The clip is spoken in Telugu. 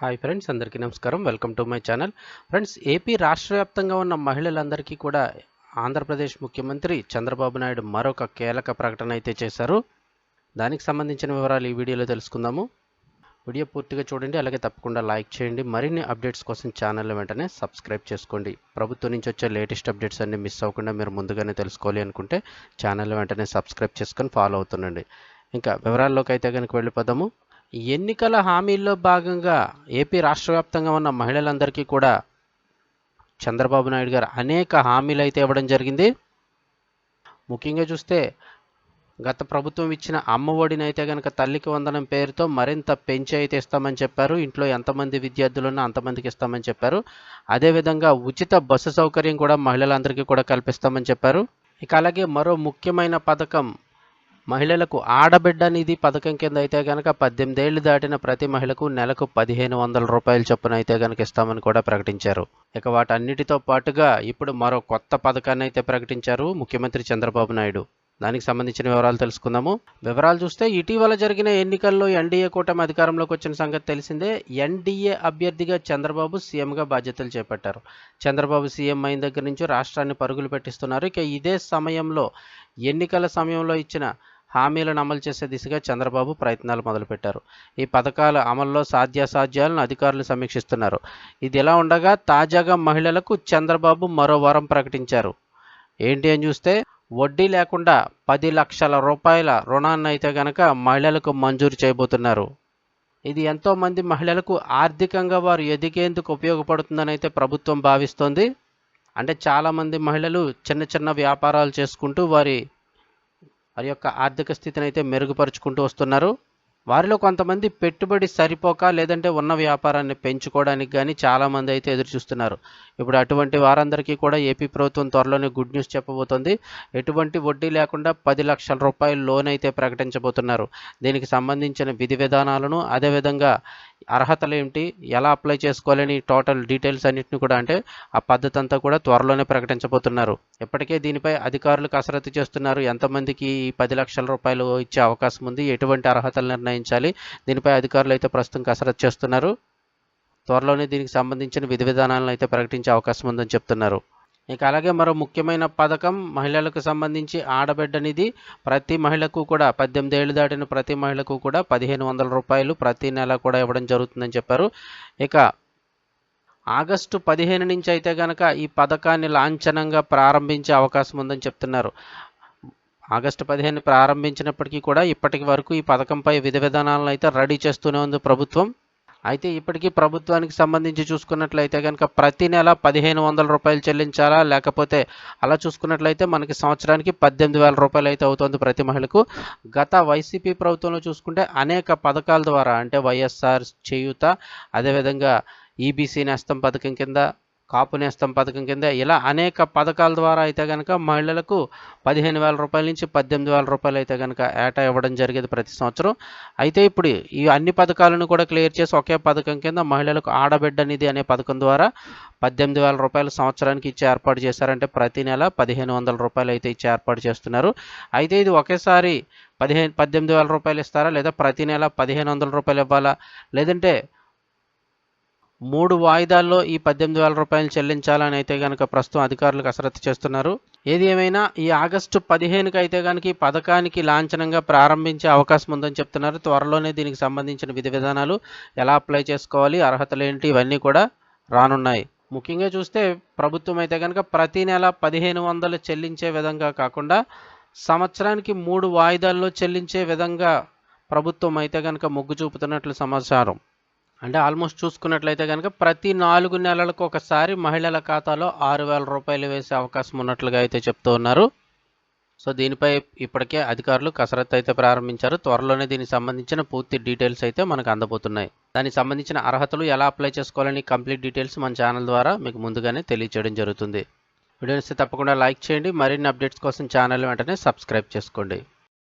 హాయ్ ఫ్రెండ్స్ అందరికీ నమస్కారం. Welcome to my channel. Friends AP రాష్ట్ర వ్యాప్తంగా ఉన్న మహిళలందరికీ కూడా ఆంధ్రప్రదేశ్ ముఖ్యమంత్రి చంద్రబాబు నాయుడు మరొక కీలక ప్రకటన అయితే చేశారు. దానికి సంబంధించిన వివరాలు ఈ వీడియోలో తెలుసుకుందాము. వీడియో పూర్తిగా చూడండి అలాగే తప్పకుండా లైక్ చేయండి. మరిన్ని అప్డేట్స్ కోసం ఛానల్ వెంటనే సబ్స్క్రైబ్ చేసుకోండి. ప్రభుత్వం నుంచి వచ్చే లేటెస్ట్ అప్డేట్స్ అన్ని మిస్ అవ్వకుండా మీరు ముందుగానే తెలుసుకోవాలి అనుకుంటే ఛానల్ వెంటనే సబ్స్క్రైబ్ చేసుకొని ఫాలో అవుతుండండి. ఇంకా వివరాల్లోకి అయితే కనుక వెళ్ళిపోదాము. ఎన్నికల హామీల్లో భాగంగా ఏపీ రాష్ట్ర వ్యాప్తంగా ఉన్న మహిళలందరికీ కూడా చంద్రబాబు నాయుడు గారు అనేక హామీలు అయితే ఇవ్వడం జరిగింది. ముఖ్యంగా చూస్తే గత ప్రభుత్వం ఇచ్చిన అమ్మ ఒడిని అయితే కనుక తల్లికి వందనం పేరుతో మరింత పెంచి అయితే ఇస్తామని చెప్పారు. ఇంట్లో ఎంతమంది విద్యార్థులు ఉన్నా అంతమందికి ఇస్తామని చెప్పారు. అదేవిధంగా ఉచిత బస్సు సౌకర్యం కూడా మహిళలందరికీ కూడా కల్పిస్తామని చెప్పారు. ఇక అలాగే మరో ముఖ్యమైన పథకం మహిళలకు ఆడబిడ్డ నిధి పథకం కింద అయితే కనుక పద్దెనిమిదేళ్ళు దాటిన ప్రతి మహిళకు నెలకు పదిహేను వందల రూపాయల చొప్పున అయితే కనుక ఇస్తామని కూడా ప్రకటించారు. ఇక వాటన్నిటితో పాటుగా ఇప్పుడు మరో కొత్త పథకాన్ని అయితే ప్రకటించారు ముఖ్యమంత్రి చంద్రబాబు నాయుడు. దానికి సంబంధించిన వివరాలు తెలుసుకుందాము. వివరాలు చూస్తే ఇటీవల జరిగిన ఎన్నికల్లో ఎన్డీఏ కూటమి అధికారంలోకి వచ్చిన సంగతి తెలిసిందే. ఎన్డీఏ అభ్యర్థిగా చంద్రబాబు సీఎంగా బాధ్యతలు చేపట్టారు. చంద్రబాబు సీఎం అయిన దగ్గర నుంచి రాష్ట్రాన్ని పరుగులు పెట్టిస్తున్నారు. ఇక ఇదే సమయంలో ఎన్నికల సమయంలో ఇచ్చిన హామీలను అమలు చేసే దిశగా చంద్రబాబు ప్రయత్నాలు మొదలుపెట్టారు. ఈ పథకాల అమల్లో సాధ్యాసాధ్యాలను అధికారులు సమీక్షిస్తున్నారు. ఇది ఇలా ఉండగా తాజాగా మహిళలకు చంద్రబాబు మరో వరం ప్రకటించారు. ఏంటి అని చూస్తే వడ్డీ లేకుండా పది లక్షల రూపాయల రుణాన్ని అయితే గనక మహిళలకు మంజూరు చేయబోతున్నారు. ఇది ఎంతోమంది మహిళలకు ఆర్థికంగా వారు ఎదిగేందుకు ఉపయోగపడుతుందని అయితే ప్రభుత్వం భావిస్తోంది. అంటే చాలామంది మహిళలు చిన్న చిన్న వ్యాపారాలు చేసుకుంటూ వారి వారి యొక్క ఆర్థిక స్థితిని అయితే మెరుగుపరుచుకుంటూ వస్తున్నారు. వారిలో కొంతమంది పెట్టుబడి సరిపోక లేదంటే ఉన్న వ్యాపారాన్ని పెంచుకోవడానికి కానీ చాలామంది అయితే ఎదురు చూస్తున్నారు. ఇప్పుడు అటువంటి వారందరికీ కూడా ఏపీ ప్రభుత్వం త్వరలోనే గుడ్ న్యూస్ చెప్పబోతోంది. ఎటువంటి వడ్డీ లేకుండా పది లక్షల రూపాయల లోన్ అయితే ప్రకటించబోతున్నారు. దీనికి సంబంధించిన విధి విధానాలను అదేవిధంగా అర్హతలు ఏమిటి ఎలా అప్లై చేసుకోవాలని టోటల్ డీటెయిల్స్ అన్నింటిని కూడా అంటే ఆ పద్ధతి అంతా కూడా త్వరలోనే ప్రకటించబోతున్నారు. ఇప్పటికే దీనిపై అధికారులు కసరత్తు చేస్తున్నారు. ఎంతమందికి ఈ పది లక్షల రూపాయలు ఇచ్చే అవకాశం ఉంది ఎటువంటి అర్హతలు నిర్ణయించాలి. దీనిపై అధికారులు అయితే ప్రస్తుతం కసరత్తు చేస్తున్నారు. త్వరలోనే దీనికి సంబంధించిన విధి విధానాలను అయితే ప్రకటించే అవకాశం ఉందని చెప్తున్నారు. ఇక అలాగే మరో ముఖ్యమైన పథకం మహిళలకు సంబంధించి ఆడబిడ్డ నిధి. ప్రతి మహిళకు కూడా పద్దెనిమిది ఏళ్ళు దాటిన ప్రతి మహిళకు కూడా పదిహేను వందల రూపాయలు ప్రతి నెల కూడా ఇవ్వడం జరుగుతుందని చెప్పారు. ఇక ఆగస్టు పదిహేను నుంచి అయితే కనుక ఈ పథకాన్ని లాంఛనంగా ప్రారంభించే అవకాశం ఉందని చెప్తున్నారు. ఆగస్టు పదిహేను ప్రారంభించినప్పటికీ కూడా ఇప్పటికి వరకు ఈ పథకంపై విధి విధానాలను అయితే రెడీ చేస్తూనే ఉంది ప్రభుత్వం. అయితే ఇప్పటికీ ప్రభుత్వానికి సంబంధించి చూసుకున్నట్లయితే కనుక ప్రతి నెల పదిహేను వందల రూపాయలు చెల్లించాలా? లేకపోతే అలా చూసుకున్నట్లయితే మనకి సంవత్సరానికి పద్దెనిమిది వేల రూపాయలు అయితే అవుతుంది ప్రతి మహిళకు. గత వైసీపీ ప్రభుత్వంలో చూసుకుంటే అనేక పథకాల ద్వారా అంటే వైఎస్ఆర్ చేయూత అదేవిధంగా ఈబీసీ నేస్తం పథకం కింద కాపు నేస్తం పథకం కింద ఇలా అనేక పథకాల ద్వారా అయితే కనుక మహిళలకు పదిహేను వేల రూపాయల నుంచి పద్దెనిమిది వేల రూపాయలు అయితే కనుక ఏటా ఇవ్వడం జరిగేది ప్రతి సంవత్సరం. అయితే ఇప్పుడు ఈ అన్ని పథకాలను కూడా క్లియర్ చేసి ఒకే పథకం కింద మహిళలకు ఆడబిడ్డ నిధి అనే పథకం ద్వారా పద్దెనిమిది వేల రూపాయలు సంవత్సరానికి ఇచ్చి ఏర్పాటు చేశారంటే ప్రతి నెల పదిహేను వందల రూపాయలు అయితే ఇచ్చి ఏర్పాటు చేస్తున్నారు. అయితే ఇది ఒకేసారి పదిహేను పద్దెనిమిది వేల రూపాయలు ఇస్తారా లేదా ప్రతి నెల పదిహేను వందల రూపాయలు ఇవ్వాలా? లేదంటే మూడు వాయిదాల్లో ఈ పద్దెనిమిది వేల రూపాయలు చెల్లించాలని అయితే కనుక ప్రస్తుతం అధికారులు కసరత్తు చేస్తున్నారు. ఏది ఏమైనా ఈ ఆగస్టు పదిహేనుకి అయితే కనుక ఈ పథకానికి లాంఛనంగా ప్రారంభించే అవకాశం ఉందని చెప్తున్నారు. త్వరలోనే దీనికి సంబంధించిన విధి విధానాలు ఎలా అప్లై చేసుకోవాలి అర్హతలు ఏంటి ఇవన్నీ కూడా రానున్నాయి. ముఖ్యంగా చూస్తే ప్రభుత్వం అయితే కనుక ప్రతి నెల పదిహేను వందలు చెల్లించే విధంగా కాకుండా సంవత్సరానికి మూడు వాయిదాల్లో చెల్లించే విధంగా ప్రభుత్వం అయితే కనుక మొగ్గు చూపుతున్నట్లు సమాచారం. అంటే ఆల్మోస్ట్ చూసుకున్నట్లయితే కనుక ప్రతి నాలుగు నెలలకు ఒకసారి మహిళల ఖాతాలో ఆరు వేల రూపాయలు వేసే అవకాశం ఉన్నట్లుగా అయితే చెప్తూ ఉన్నారు. సో దీనిపై ఇప్పటికే అధికారులు కసరత్తు అయితే ప్రారంభించారు. త్వరలోనే దీనికి సంబంధించిన పూర్తి డీటెయిల్స్ అయితే మనకు అందబోతున్నాయి. దానికి సంబంధించిన అర్హతలు ఎలా అప్లై చేసుకోవాలని కంప్లీట్ డీటెయిల్స్ మన ఛానల్ ద్వారా మీకు ముందుగానే తెలియచేయడం జరుగుతుంది. వీడియోని తప్పకుండా లైక్ చేయండి. మరిన్ని అప్డేట్స్ కోసం ఛానల్ వెంటనే సబ్స్క్రైబ్ చేసుకోండి.